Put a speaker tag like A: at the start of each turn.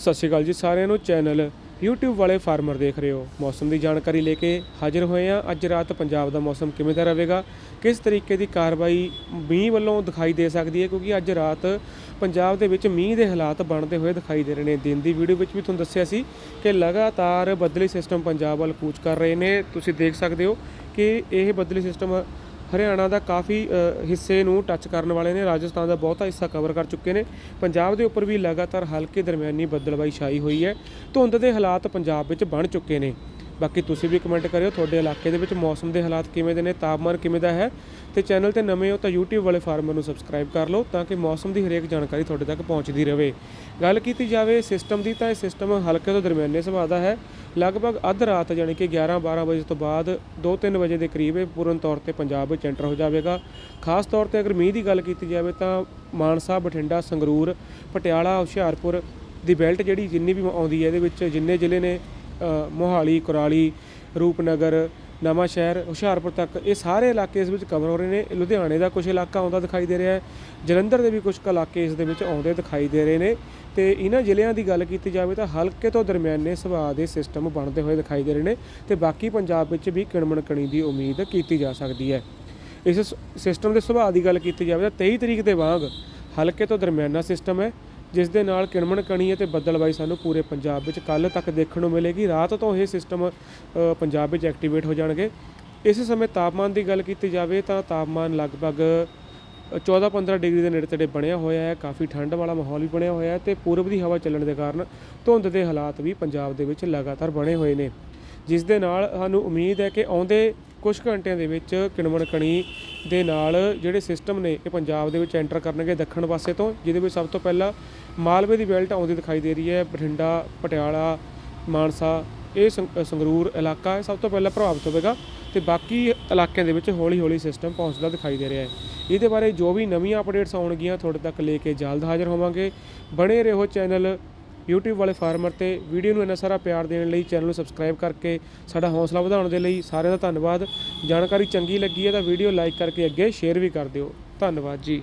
A: ਸਤਿ ਸ਼੍ਰੀ ਅਕਾਲ ਜੀ ਸਾਰਿਆਂ ਨੂੰ। ਚੈਨਲ YouTube ਵਾਲੇ ਫਾਰਮਰ ਦੇਖ ਰਹੇ ਹੋ। ਮੌਸਮ ਦੀ ਜਾਣਕਾਰੀ ਲੈ ਕੇ ਹਾਜ਼ਰ ਹੋਏ ਹਾਂ। ਅੱਜ ਰਾਤ ਪੰਜਾਬ ਦਾ ਮੌਸਮ ਕਿਵੇਂ ਦਾ ਰਹੇਗਾ? ਕਿਸ ਤਰੀਕੇ ਦੀ ਕਾਰਵਾਈ ਮੀਂਹ ਵੱਲੋਂ ਦਿਖਾਈ ਦੇ ਸਕਦੀ ਹੈ? ਕਿਉਂਕਿ ਅੱਜ ਰਾਤ ਪੰਜਾਬ ਦੇ ਵਿੱਚ ਮੀਂਹ ਦੇ ਹਾਲਾਤ ਬਣਦੇ ਹੋਏ ਦਿਖਾਈ ਦੇ ਰਹੇ ਨੇ। ਦਿਨ ਦੀ ਵੀਡੀਓ ਵਿੱਚ ਵੀ ਤੁਹਾਨੂੰ ਦੱਸਿਆ ਸੀ ਕਿ ਲਗਾਤਾਰ ਬਦਲੀ ਸਿਸਟਮ ਪੰਜਾਬ ਵੱਲ ਕੂਚ ਕਰ ਰਹੇ ਨੇ। ਤੁਸੀਂ ਦੇਖ ਸਕਦੇ ਹੋ ਕਿ ਇਹ ਬਦਲੀ ਸਿਸਟਮ ਹਰਿਆਣਾ ਦਾ ਕਾਫੀ ਹਿੱਸੇ ਨੂੰ ਟੱਚ ਕਰਨ ਵਾਲੇ ਨੇ, ਰਾਜਸਥਾਨ ਦਾ ਬਹੁਤਾ ਹਿੱਸਾ ਕਵਰ ਕਰ ਚੁੱਕੇ ਨੇ। ਪੰਜਾਬ ਦੇ ਉੱਪਰ ਵੀ ਲਗਾਤਾਰ ਹਲਕੇ ਦਰਮਿਆਨੀ ਬੱਦਲਬਾਈ ਛਾਈ ਹੋਈ ਹੈ। ਧੁੰਦ ਦੇ ਹਾਲਾਤ ਪੰਜਾਬ ਵਿੱਚ ਬਣ ਚੁੱਕੇ ਨੇ। ਬਾਕੀ ਤੁਸੀਂ ਵੀ ਕਮੈਂਟ ਕਰਿਓ, ਤੁਹਾਡੇ ਇਲਾਕੇ ਦੇ ਵਿੱਚ ਮੌਸਮ ਦੇ ਹਾਲਾਤ ਕਿਵੇਂ ਦੇ ਨੇ, ਤਾਪਮਾਨ ਕਿਵੇਂ ਦਾ ਹੈ ਤੇ ਚੈਨਲ ਤੇ ਨਵੇਂ ਹੋ ਤਾਂ YouTube ਵਾਲੇ ਫਾਰਮਰ ਨੂੰ ਸਬਸਕ੍ਰਾਈਬ ਕਰ ਲਓ ਤਾਂ ਕਿ ਮੌਸਮ ਦੀ ਹਰੇਕ ਜਾਣਕਾਰੀ ਤੁਹਾਡੇ ਤੱਕ ਪਹੁੰਚਦੀ ਰਹੇ। ਗੱਲ ਕੀਤੀ ਜਾਵੇ ਸਿਸਟਮ ਦੀ ਤਾਂ ਇਹ ਸਿਸਟਮ ਹਲਕੇ ਤੋਂ ਦਰਮਿਆਨੇ ਸੁਭਾਅ ਦਾ ਹੈ। ਲਗਭਗ ਅੱਧ ਰਾਤ ਯਾਨੀ ਕਿ 11-12 ਵਜੇ ਤੋਂ ਬਾਅਦ 2-3 ਵਜੇ ਦੇ ਕਰੀਬ ਇਹ ਪੂਰਨ ਤੌਰ ਤੇ ਪੰਜਾਬ ਵਿੱਚ ਐਂਟਰ ਹੋ ਜਾਵੇਗਾ। ਖਾਸ ਤੌਰ ਤੇ ਅਗਰ ਮੀਂਹ ਦੀ ਗੱਲ ਕੀਤੀ ਜਾਵੇ ਤਾਂ ਮਾਨਸਾ, ਬਠਿੰਡਾ, ਸੰਗਰੂਰ, ਪਟਿਆਲਾ, ਹੁਸ਼ਿਆਰਪੁਰ ਦੀ ਬੈਲਟ ਜਿਹੜੀ ਜਿੰਨੀ ਵੀ ਆਉਂਦੀ ਹੈ ਇਹਦੇ ਵਿੱਚ ਜਿੰਨੇ ਜ਼ਿਲ੍ਹੇ ਨੇ ਮੋਹਾਲੀ, ਕੁਰਾਲੀ, ਰੂਪਨਗਰ, ਨਵਾਂ ਸ਼ਹਿਰ, ਹੁਸ਼ਿਆਰਪੁਰ ਤੱਕ ਇਹ ਸਾਰੇ ਇਲਾਕੇ ਇਸ ਵਿੱਚ ਕਵਰ ਹੋ ਰਹੇ ਨੇ। ਲੁਧਿਆਣੇ ਦਾ ਕੁਝ ਇਲਾਕਾ ਆਉਂਦਾ ਦਿਖਾਈ ਦੇ ਰਿਹਾ ਹੈ। ਜਲੰਧਰ ਦੇ ਵੀ ਕੁਝ ਇਲਾਕੇ ਇਸ ਦੇ ਵਿੱਚ ਆਉਂਦੇ ਦਿਖਾਈ ਦੇ ਰਹੇ ਨੇ। ਤੇ ਇਹਨਾਂ ਜ਼ਿਲ੍ਹਿਆਂ ਦੀ ਗੱਲ ਕੀਤੀ ਜਾਵੇ ਤਾਂ ਹਲਕੇ ਤੋਂ ਦਰਮਿਆਨੇ ਸੁਭਾਅ ਦੇ ਸਿਸਟਮ ਬਣਦੇ ਹੋਏ ਦਿਖਾਈ ਦੇ ਰਹੇ ਨੇ ਤੇ ਬਾਕੀ ਪੰਜਾਬ ਵਿੱਚ ਵੀ ਕਿਣਮਣ ਕਣੀ ਦੀ ਉਮੀਦ ਕੀਤੀ ਜਾ ਸਕਦੀ ਹੈ। ਇਸ ਸ- ਸਿਸਟਮ ਦੇ ਸੁਭਾਅ ਦੀ ਗੱਲ ਕੀਤੀ ਜਾਵੇ ਤਾਂ 23 ਤਰੀਕ ਦੇ ਵਾਂਗ ਹਲਕੇ ਤੋਂ ਦਰਮਿਆਨਾ ਸਿਸਟਮ ਹੈ। ਜਿਸ ਦੇ ਨਾਲ ਕਿਣਮਣ ਕਣੀ ਅਤੇ ਬੱਦਲਬਾਈ ਸਾਨੂੰ ਪੂਰੇ ਪੰਜਾਬ ਵਿੱਚ ਕੱਲ ਤੱਕ ਦੇਖਣ ਨੂੰ ਮਿਲੇਗੀ। ਰਾਤ ਤੋਂ ਇਹ ਸਿਸਟਮ ਪੰਜਾਬ ਵਿੱਚ ਐਕਟੀਵੇਟ ਹੋ ਜਾਣਗੇ। ਇਸ ਸਮੇਂ ਤਾਪਮਾਨ ਦੀ ਗੱਲ ਕੀਤੀ ਜਾਵੇ ਤਾਂ ਤਾਪਮਾਨ ਲਗਭਗ 14-15 ਡਿਗਰੀ ਦੇ ਨੇੜੇ ਤੇੜੇ ਬਣਿਆ ਹੋਇਆ ਹੈ। ਕਾਫੀ ਠੰਡ ਵਾਲਾ ਮਾਹੌਲ ਵੀ ਬਣਿਆ ਹੋਇਆ ਹੈ ਤੇ ਪੂਰਬ ਦੀ ਹਵਾ ਚੱਲਣ ਦੇ ਕਾਰਨ ਧੁੰਦ ਦੇ ਹਾਲਾਤ ਵੀ ਪੰਜਾਬ ਦੇ ਵਿੱਚ ਲਗਾਤਾਰ ਬਣੇ ਹੋਏ ਨੇ। ਜਿਸ ਦੇ ਨਾਲ ਸਾਨੂੰ ਉਮੀਦ ਹੈ ਕਿ ਆਉਂਦੇ ਕੁਝ ਘੰਟਿਆਂ ਦੇ ਵਿੱਚ ਕਿਣਮਣ ਕਣੀ ਦੇ ਨਾਲ ਜਿਹੜੇ ਸਿਸਟਮ ਨੇ ਇਹ ਪੰਜਾਬ ਦੇ ਵਿੱਚ ਐਂਟਰ ਕਰਨਗੇ ਦੱਖਣ ਪਾਸੇ ਤੋਂ, ਜਿਹਦੇ ਵਿੱਚ ਸਭ ਤੋਂ ਪਹਿਲਾਂ ਮਾਲਵੇ ਦੀ ਬੈਲਟ ਆਉਂਦੀ ਦਿਖਾਈ ਦੇ ਰਹੀ ਹੈ, ਬਠਿੰਡਾ, ਪਟਿਆਲਾ, ਮਾਨਸਾ, ਇਹ ਸੰਗ- ਸੰਗਰੂਰ ਇਲਾਕਾ ਹੈ ਸਭ ਤੋਂ ਪਹਿਲਾਂ ਪ੍ਰਭਾਵਿਤ ਹੋਵੇਗਾ ਤੇ ਬਾਕੀ ਇਲਾਕਿਆਂ ਦੇ ਵਿੱਚ ਹੌਲੀ-ਹੌਲੀ ਸਿਸਟਮ ਪਹੁੰਚਦਾ ਦਿਖਾਈ ਦੇ ਰਿਹਾ ਹੈ। ਇਹਦੇ ਬਾਰੇ ਜੋ ਵੀ ਨਵੀਆਂ ਅਪਡੇਟਸ ਆਉਣਗੀਆਂ, ਤੁਹਾਡੇ ਤੱਕ ਲੈ ਕੇ ਜਲਦ ਹਾਜ਼ਰ ਹੋਵਾਂਗੇ। ਬਣੇ ਰਹੋ ਚੈਨਲ YouTube ਵਾਲੇ ਫਾਰਮਰ ਤੇ ਵੀਡੀਓ ਨੂੰ ਇੰਨਾ ਸਾਰਾ ਪਿਆਰ ਦੇਣ ਲਈ ਚੈਨਲ ਨੂੰ ਸਬਸਕ੍ਰਾਈਬ ਕਰਕੇ ਸਾਡਾ ਹੌਸਲਾ ਵਧਾਉਣ ਦੇ ਲਈ ਸਾਰਿਆਂ ਦਾ ਧੰਨਵਾਦ। ਜਾਣਕਾਰੀ ਚੰਗੀ ਲੱਗੀ ਹੈ ਤਾਂ ਵੀਡੀਓ ਲਾਈਕ ਕਰਕੇ ਅੱਗੇ ਸ਼ੇਅਰ ਵੀ ਕਰ ਦਿਓ। ਧੰਨਵਾਦ ਜੀ।